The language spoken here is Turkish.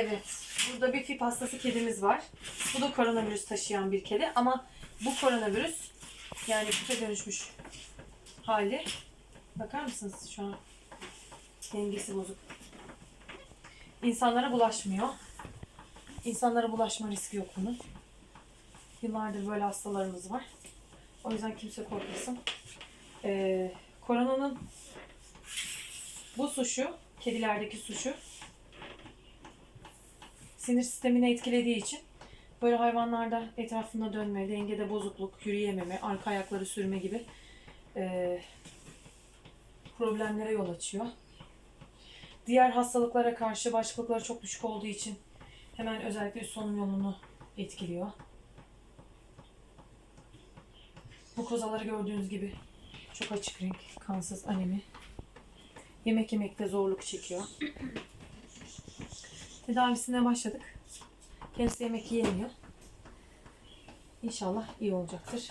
Evet. Burada bir fip hastası kedimiz var. Bu da koronavirüs taşıyan bir kedi ama bu koronavirüs yani fipe dönüşmüş hali. Bakar mısınız şu an? Dengesi bozuk. İnsanlara bulaşmıyor. İnsanlara bulaşma riski yok bunun. Yıllardır böyle hastalarımız var. O yüzden kimse korkmasın. Ee, koronanın bu suşu, kedilerdeki suşu sinir sistemini etkilediği için böyle hayvanlarda etrafında dönme, dengede bozukluk, yürüyememe, arka ayakları sürme gibi eee, problemlere yol açıyor. Diğer hastalıklara karşı bağışıklıkları çok düşük olduğu için hemen özellikle üst solunum yolunu etkiliyor. Bu kozaları gördüğünüz gibi çok açık renk, kansız, anemi. Yemek yemekte zorluk çekiyor. Tedavisine başladık. Kendisi yemek yiyemiyor. İnşallah iyi olacaktır.